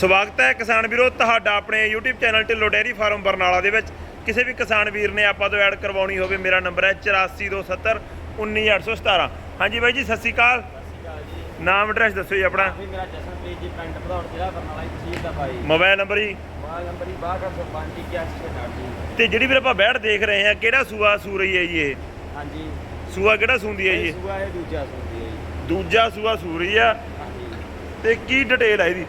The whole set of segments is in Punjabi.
ਸਵਾਗਤ ਹੈ ਕਿਸਾਨ ਵੀਰੋ ਤੁਹਾਡਾ ਆਪਣੇ YouTube channel Dhillon dairy farm Barnala ਦੇ ਵਿੱਚ। ਕਿਸੇ ਵੀ ਕਿਸਾਨ ਵੀਰ ਨੇ ਆਪਾਂ ਤੋਂ ਐਡ ਕਰਵਾਉਣੀ ਹੋਵੇ ਮੇਰਾ ਨੰਬਰ ਹੈ 8427 19817 ਹਾਂਜੀ ਬਾਈ ਜੀ ਸਤਿ ਸ਼੍ਰੀ ਅਕਾਲ। ਨਾਮ ਐਡਰੈਸ ਦੱਸੋ ਜੀ ਆਪਣਾ। ਮੇਰਾ ਜਸਨਪ੍ਰੀਤ ਜੀ ਪਿੰਡ ਭਦੌੜ ਜ਼ਿਲ੍ਹਾ ਬਰਨਾਲਾ ਜੀ ਤਹਿਸੀਲ ਦਾ ਭਾਈ। ਮੋਬਾਈਲ ਨੰਬਰ ਜੀ? ਮੋਬਾਈਲ ਨੰਬਰ ਹੀ 6205 ਜੀ ਤੇ ਜਿਹੜੀ ਵੀਰ ਆਪਾਂ ਬੈਠ ਦੇਖ ਰਹੇ ਹਾਂ ਕਿਹੜਾ ਸੂਆ ਸੂ ਰਹੀ ਹੈ ਜੀ ਇਹ? ਹਾਂਜੀ। ਸੂਆ ਕਿਹੜਾ ਸੂੰਦੀ ਹੈ ਜੀ? ਸੂਆ ਇਹ ਦੂਜਾ ਸੂਦੀ ਹੈ ਜੀ। ਦੂਜਾ ਸੂਆ ਸੂ ਰਹੀ ਆ। ਤੇ ਕੀ ਡਿਟੇਲ ਹੈ ਇਹਦੀ?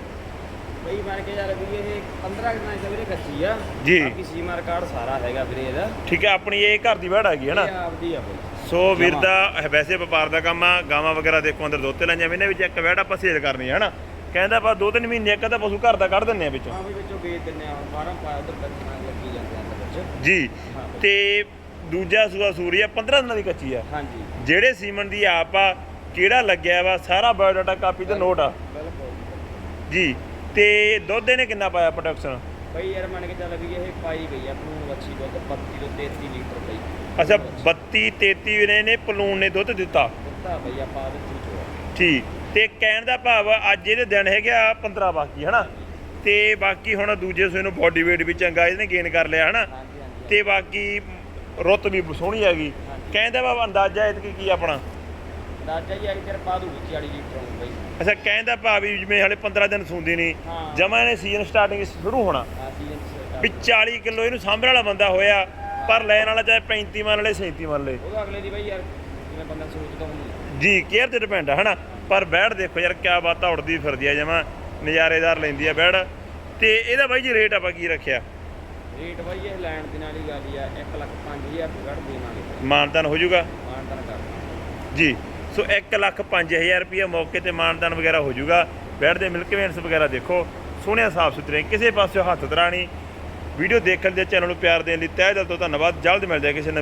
ਬਈ ਮੰਨ ਕੇ ਚੱਲ ਵੀ ਇਹ 15 ਦਿਨਾਂ ਦੀ ਵੀਰੇ ਕੱਚੀ ਆ। ਜੀ। ਬਾਕੀ ਸੀਮਾ ਰਿਕਾਰਡ ਸਾਰਾ ਹੈਗਾ ਵੀਰੇ ਇਹਦਾ। ਠੀਕ ਹੈ ਆਪਣੀ ਇਹ ਘਰ ਦੀ ਬੈੜ ਹੈਗੀ ਹੈ ਨਾ? ਇਹ ਆਪਦੀ ਆ ਬਈ। ਸੋ ਵੀਰ ਦਾ ਇਹ ਵੈਸੇ ਵਪਾਰ ਦਾ ਕੰਮ ਆ ਗਾਵਾਂ ਵਗੈਰਾ ਦੇਖੋ ਅੰਦਰ ਦੁੱਧ ਤੇ ਲੈਂਦੇ ਇਹਨਾਂ ਵਿੱਚ ਇੱਕ ਵੈੜ ਆਪਾਂ ਸੇਲ ਕਰਨੀ ਹੈ ਹਨਾ ਕਹਿੰਦਾ ਆਪਾਂ ਦੋ ਤਿੰਨ ਮਹੀਨੇ ਇੱਕ ਤਾਂ ਪਸ਼ੂ ਘਰ ਦਾ ਕੱਢ ਦਿੰਨੇ ਆ ਵਿੱਚੋਂ। ਹਾਂ ਵੀ ਵਿੱਚੋਂ ਵੇਚ ਦਿੰਨੇ ਆ ਫਾਰਮ ਪਾਇਆ ਉਧਰ ਬੱਚਣਾ ਲੱਗੀ ਜਾਂਦੇ ਅੰਦਰ ਵਿੱਚ। ਜੀ। ਤੇ ਦੂਜਾ ਸੂਆ ਸੂਰੀ ਆ 15 ਦਿਨਾਂ ਦੀ ਕੱਚੀ ਆ। ਹਾਂਜੀ। ਜਿਹੜੇ ਸੀਮਨ ਦੀ ਆਪ ਆ ਕਿਹੜਾ ਲੱਗਿਆ ਵਾ ਸਾਰਾ ਬਾਇਓਡਾਟਾ ਕਾਪੀ ਤੇ ਨੋਟ ਆ। ਬਿਲਕੁਲ। ਜੀ। ਤੇ ਦੁੱਧ ਇਹਨੇ ਕਿੰਨਾ ਪਾਇਆ ਪ੍ਰੋਡਕਸ਼ਨ ਬਈ ਯਾਰ ਮੰਨ ਕੇ ਚੱਲ ਵੀ ਇਹ ਪਾਈ ਗਈ ਆ ਆਪਣੀ ਵੱਛੀ ਦੁੱਧ 32 ਤੋਂ 33 ਲੀਟਰ ਬਈ। ਅੱਛਾ 32 33 ਨੇ ਨੇ ਪਲੂਣ ਨੇ ਦੁੱਧ ਦਿੱਤਾ। ਦਿੱਤਾ ਬਈ ਆਪਾਂ ਦਿੱਤੀ ਚੋਆ ਠੀਕ। ਤੇ ਕਹਿਣ ਦਾ ਭਾਵ ਅੱਜ ਇਹਦੇ ਦਿਨ ਹੈਗੇ ਆ 15 ਬਾਕੀ ਹਨਾ? ਤੇ ਬਾਕੀ ਹੁਣ ਦੂਜੇ ਸੂਏ ਨੂੰ ਬੋਡੀ weight ਵੀ ਚੰਗਾ ਇਹਨੇ ਗੇਨ ਕਰ ਲਿਆ ਹਨਾ? ਹਾਂਜੀ ਹਾਂਜੀ ਤੇ ਬਾਕੀ ਰੁੱਤ ਵੀ ਸੋਹਣੀ ਹੈਗੀ। ਹਾਂਜੀ। ਕਹਿੰਦਾ ਵਾ ਅੰਦਾਜ਼ਾ ਇਹ ਕੀ ਆਪਣਾ? ਦਾਜਾ ਜੀ ਅਗਰ ਪਾ ਦੂ 40 ਲੀਟਰ ਹੋਊ ਬਈ। ਅੱਛਾ ਕਹਿੰਦਾ ਭਾਵ ਵੀ ਜਿਵੇਂ ਹਲੇ 15 ਦਿਨ ਸੂੰਦੀ ਨਹੀਂ ਹਾਂ। ਜਮਾ ਇਹਨੇ ਸੀਜ਼ਨ ਸਟਾਰਟਿੰਗ ਸ਼ੁਰੂ ਹੋਣਾ। ਆ ਸੀਜ਼ਨ ਵੀ 40 ਕਿਲੋ ਇਹਨੂੰ ਸਾਂਭਣ ਵਾਲਾ ਬੰਦਾ ਹੋਇਆ ਪਰ ਲੈਣ ਵਾਲਾ ਚਾਹੇ 35 ਮੰਨ ਲਏ 37 ਮੰਨ ਲਏ ਉਹਦਾ ਅਗਲੇ ਦੀ ਬਈ ਯਾਰ ਜਿਵੇਂ ਬੰਦਾ ਸੋਚਦਾ ਹੁੰਦਾ ਜੀ ਕੇਅਰ ਤੇ ਡਿਪੈਂਡ ਹੈ ਹਨਾ? ਪਰ ਬੈੜ ਦੇਖੋ ਯਾਰ ਕਿਆ ਬਾਤਾਂ ਉੜਦੀ ਫਿਰਦੀ ਆ ਜਮਾ ਨਜ਼ਾਰੇਦਾਰ ਲੈਂਦੀ ਆ ਬੈੜ ਤੇ ਇਹਦਾ ਬਾਈ ਜੀ ਰੇਟ ਆਪਾਂ ਕੀ ਰੱਖਿਆ? ਰੇਟ ਬਈ ਇਹ ਲੈਣ ਦੇ ਨਾਲ ਹੀ ਗੱਲ ਆ 1 ਲੱਖ 5000 ਰੁਪਏ ਦੇਵਾਂਗੇ। ਮਾਨਤਾਨ ਹੋ ਜਾਊਗਾ? ਮਾਨਤਨ ਕਰ ਜੀ। ਸੋ 1 ਲੱਖ 5000 ਰੁਪਏ ਮੌਕੇ ਤੇ ਮਾਨਦਾਨ ਵਗੈਰਾ ਹੋ ਜਾਊਗਾ। ਬੈਡ ਦੇ ਮਿਲਕ ਵੇਨਸ ਵਗੈਰਾ ਦੇਖੋ। ਸੋਹਣਿਆ ਸਾਫ਼ ਸੁਥਰੇ, ਕਿਸੇ ਪਾਸੇ ਹੱਥ ਤਰਾਣੀ ਵੀਡੀਓ ਦੇਖਣ ਦੇ ਚੈਨਲ ਨੂੰ ਪਿਆਰ ਦੇਣ ਲਈ ਤਹਿ ਦਿਲ ਤੋਂ ਧੰਨਵਾਦ। ਜਲਦ ਮਿਲਦੇ ਹਾਂ ਕਿਸੇ ਨਵੀਂ